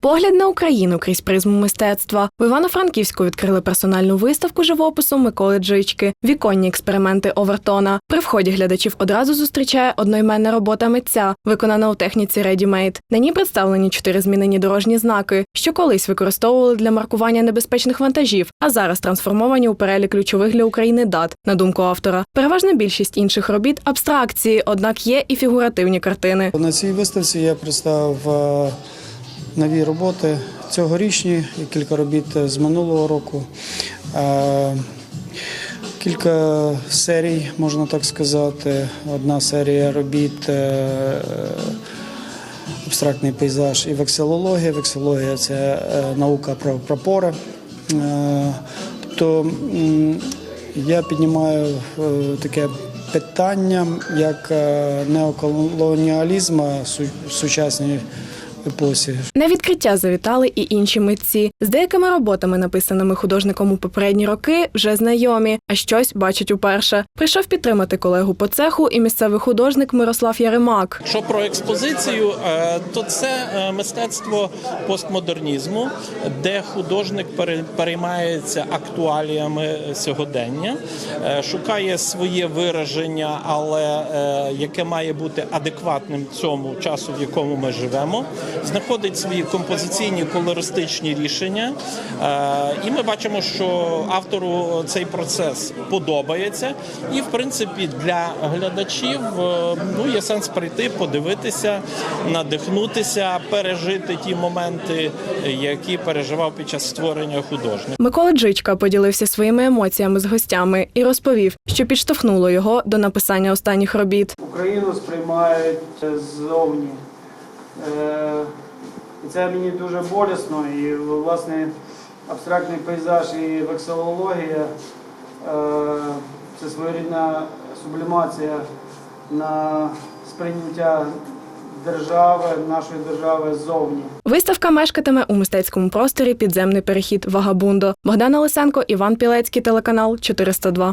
Погляд на Україну крізь призму мистецтва. В Івано-Франківську відкрили персональну виставку живопису Миколи Джички, віконні експерименти Овертона. При вході глядачів одразу зустрічає одноіменна робота митця, виконана у техніці Ready-Made. На ній представлені чотири змінені дорожні знаки, що колись використовували для маркування небезпечних вантажів, а зараз трансформовані у перелік ключових для України дат. На думку автора, переважна більшість інших робіт абстракції, однак є і фігуративні картини. На цій виставці я представив е, нові роботи цьогорічні і кілька робіт з минулого року. Е, Кілька серій, можна так сказати. Одна серія робіт е, абстрактний пейзаж і векселологія. Векселологія це е, наука про прапори. Е, Тобто я піднімаю е, таке питання як е, неоколоніалізму в сучасній епосі. На відкриття завітали і інші митці. З деякими роботами, написаними художником у попередні роки, вже знайомі, а щось бачать уперше. Прийшов підтримати колегу по цеху і місцевий художник Мирослав Яремак. Що про експозицію, е, то це е, мистецтво постмодернізму, де художник пере- переймається актуаліями сьогодення, е, шукає своє вираження, але яке має бути адекватним цьому часу, в якому ми живемо, знаходить свої композиційні колористичні рішення. Е, І ми бачимо, що автору цей процес подобається, і в принципі для глядачів е, ну є сенс прийти, подивитися, надихнутися, пережити ті моменти, які переживав під час створення художник. Микола Джичка поділився своїми емоціями з гостями і розповів, що підштовхнуло його до написання останніх робіт. Україну сприймають ззовні. Е, це мені дуже болісно. І власне абстрактний пейзаж і векселологія е, це своєрідна сублімація на сприйняття держави, нашої держави ззовні. Виставка мешкатиме у мистецькому просторі Підземний перехід Вагабундо. Богдана Лисенко, Іван Пілецький, телеканал 402.